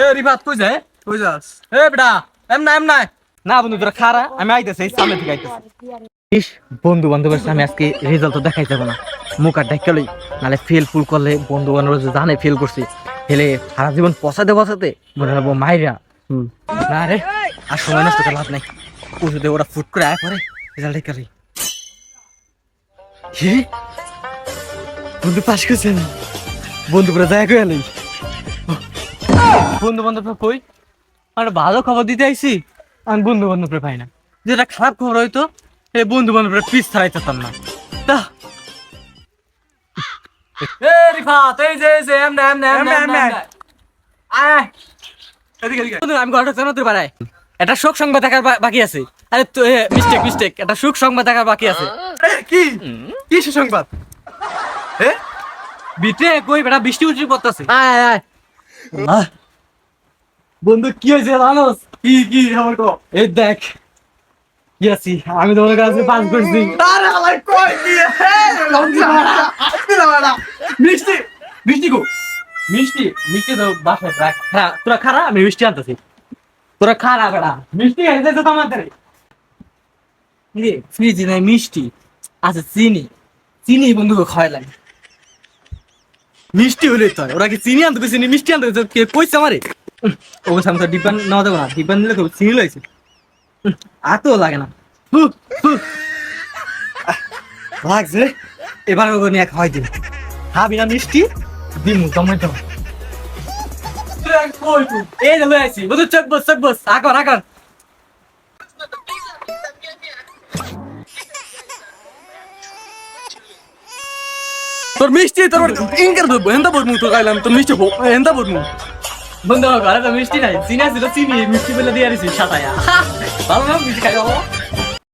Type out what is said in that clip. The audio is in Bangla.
এ রিফাত কই যায় কই যাস? এ বেটা এম না এম নাই। না বন্ধু তোরা খারা আমি আইতেছি সামনে থেকে আইতেছি। ইস বন্ধু বান্ধবের সামনে আজকে রেজাল্ট তো দেখাই যাব না। মুখ আর নালে ফেল ফুল করলে বন্ধু বান্ধব জানে ফেল করছি। ফেলে সারা জীবন পচাতে পচাতে মনে হব মাইরা। না রে আর সময় নষ্ট করে লাভ নাই। ওষুধে ওরা ফুট করে আয় পরে রেজাল্ট কি বন্ধু পাস করছেন বন্ধু করে যায় করে এলি বন্ধু বান্ধব কই? আর ভালো খবর দিতে আইছি। আমি বন্ধু বান্ধব পাই না। যেটা খারাপ খবর হয়তো এই বন্ধু বান্ধব পিস ছাড়াই যেতাম না তা একটা শোক সংবাদ দেখার বাকি আছে। আরে তো মিস্টেক মিস্টেক একটা সুখ সংবাদ দেখার বাকি আছে। কি? কি সুসংবাদ এ? বিটে কই বেটা বৃষ্টি উঠি পড়তাছে। আয় আয় আয়। বন্ধু কি হয়েছে জানোস কি কি আমার কো? এই দেখ কি আছি? আমি তোমার কাছে পাস করছি। আরে আলাই কই কি? হে লঙ্কা মারা আস্তে মারা মিষ্টি মিষ্টি গো মিষ্টি মিষ্টি তো বাসায় রাখ। হ্যাঁ তোরা খারা? আমি মিষ্টি আনতেছি। তোরা খারা বেড়া। মিষ্টি খাইতে তো আমাদের ফ্রিজে নাই মিষ্টি। আচ্ছা চিনি। চিনি বন্ধুকে খাওয়াইলাম মিষ্টি হলে তো ওরা কি চিনি আনতে চিনি মিষ্টি আনতে? কে কইছে আমারে? ওকে সামনে ডিপান নেওয়া যাব না। ডিপান দিলে তো চিনি লাগছে আর তো লাগে না। হু, হু। লাগছে এবার ওকে নিয়ে খাওয়াই দিন খাবি না মিষ্টি? দিমু তোমায় তো এই লই আইছি। বুঝু চক বস চক বস আকর আকর তোর মিষ্টি তোর ইনকার দেবো এন্তা বলমু তো গাইলাম তোর মিষ্টি হেন্দা বলমু বন্ধু ঘরে তো মিষ্টি নাই চিনি তো চিনি মিষ্টি বলে দিয়ে দিছি সাতায়া ভালো না মিষ্টি খাই যাব